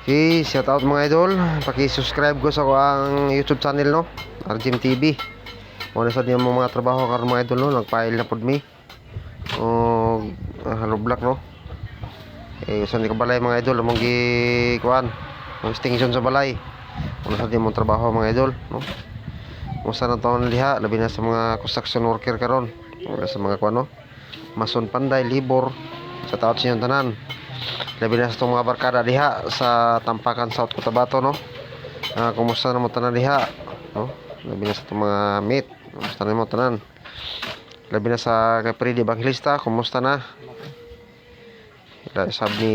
Okay, shout out mga idol. Paki-subscribe ko sa ko ang YouTube channel no, RGM TV. Mo na sa mo mga trabaho karon mga idol no, nagfile na pud mi. O uh, hello block no. Eh usan ka balay mga idol among gi kuan. Extinction sa balay. Mo na sa diyan mo trabaho mga idol no. Musta na taon liha, labi na sa mga construction worker karon. Wala sa mga kuan no. Mason panday, libor, sa taot sinyong tanan labi na sa itong mga barkada diha sa Tampakan South Cotabato no. Ah, kumusta na mo diha no labi na sa itong mga meet kumusta na mo labi na sa kay Freddy Evangelista kumusta na sabi ni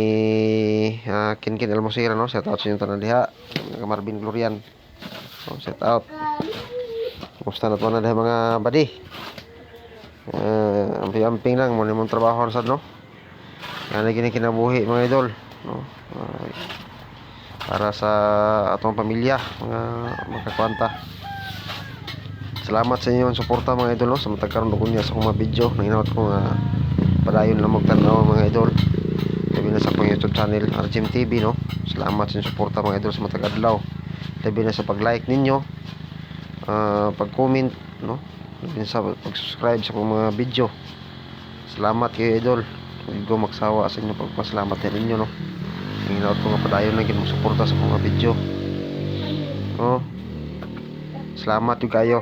ah, Kinkin Almosira no. Shout out sa inyong tanan diha Marvin Glorian no, shout out kumusta na na diha mga badi. Uh, amping-amping lang mo trabaho sa no na kinabuhi mga idol no? Para sa atong pamilya mga magkakwanta. Salamat sa inyong suporta mga idol no? sa matagkaroon ko niya sa mga video. Na inawat ko nga padayon lang magtanaw mga idol. Labi na sa akong youtube channel RGM TV no? Salamat sa inyong suporta mga idol sa matag adlaw labi na sa pag like ninyo ah, pag comment no? Labi na sa pag subscribe sa mga video. Salamat kayo idol hindi ko magsawa sa inyo pagpasalamat din ninyo no? Hinaot ko nga padayon na suporta sa mga video. No salamat yung kayo